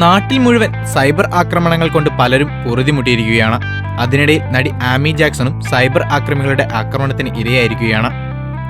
നാട്ടിൽ മുഴുവൻ സൈബർ ആക്രമണങ്ങൾ കൊണ്ട് പലരും പൊറുതിമുട്ടിയിരിക്കുകയാണ് അതിനിടയിൽ നടി ആമി ജാക്സണും സൈബർ ആക്രമികളുടെ ആക്രമണത്തിന് ഇരയായിരിക്കുകയാണ്.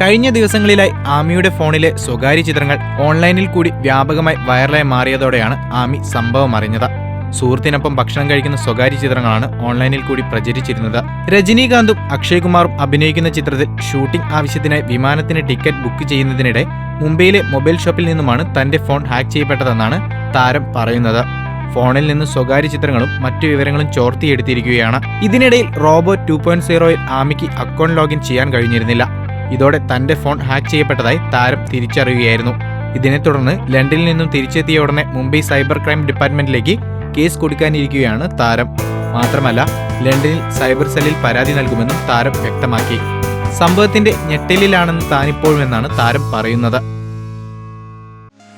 കഴിഞ്ഞ ദിവസങ്ങളിലായി ആമിയുടെ ഫോണിലെ സ്വകാര്യ ചിത്രങ്ങൾ ഓൺലൈനിൽ കൂടി വ്യാപകമായി വൈറലായി മാറിയതോടെയാണ് ആമി സംഭവം അറിഞ്ഞത്. സുഹൃത്തിനൊപ്പം ഭക്ഷണം കഴിക്കുന്ന സ്വകാര്യ ചിത്രങ്ങളാണ് ഓൺലൈനിൽ കൂടി പ്രചരിച്ചിരുന്നത്. രജനീകാന്തും അക്ഷയ് കുമാറും അഭിനയിക്കുന്ന ചിത്രത്തിൽ ഷൂട്ടിംഗ് ആവശ്യത്തിനായി വിമാനത്തിന് ടിക്കറ്റ് ബുക്ക് ചെയ്യുന്നതിനിടെ മുംബൈയിലെ മൊബൈൽ ഷോപ്പിൽ നിന്നുമാണ് തന്റെ ഫോൺ ഹാക്ക് ചെയ്യപ്പെട്ടതെന്നാണ് താരം പറയുന്നത്. ഫോണിൽ നിന്ന് സ്വകാര്യ ചിത്രങ്ങളും മറ്റു വിവരങ്ങളും ചോർത്തിയെടുത്തിരിക്കുകയാണ്. ഇതിനിടയിൽ റോബോ ടു പോയിന്റ് സീറോയിൽ ആമിക്ക് അക്കൗണ്ട് ലോഗിൻ ചെയ്യാൻ കഴിഞ്ഞിരുന്നില്ല. ഇതോടെ തന്റെ ഫോൺ ഹാക്ക് ചെയ്യപ്പെട്ടതായി താരം തിരിച്ചറിയുകയായിരുന്നു. ഇതിനെ തുടർന്ന് ലണ്ടനിൽ നിന്നും തിരിച്ചെത്തിയ ഉടനെ മുംബൈ സൈബർ ക്രൈം ഡിപ്പാർട്ട്മെന്റിലേക്ക് കേസ് കൊടുക്കാനിരിക്കുകയാണ് താരം. മാത്രമല്ല ലണ്ടനിൽ സൈബർ സെല്ലിൽ പരാതി നൽകുമെന്നും താരം വ്യക്തമാക്കി. സംഭവത്തിന്റെ ഞെട്ടലിലാണെന്ന് താനിപ്പോഴുമെന്നാണ് താരം പറയുന്നത്.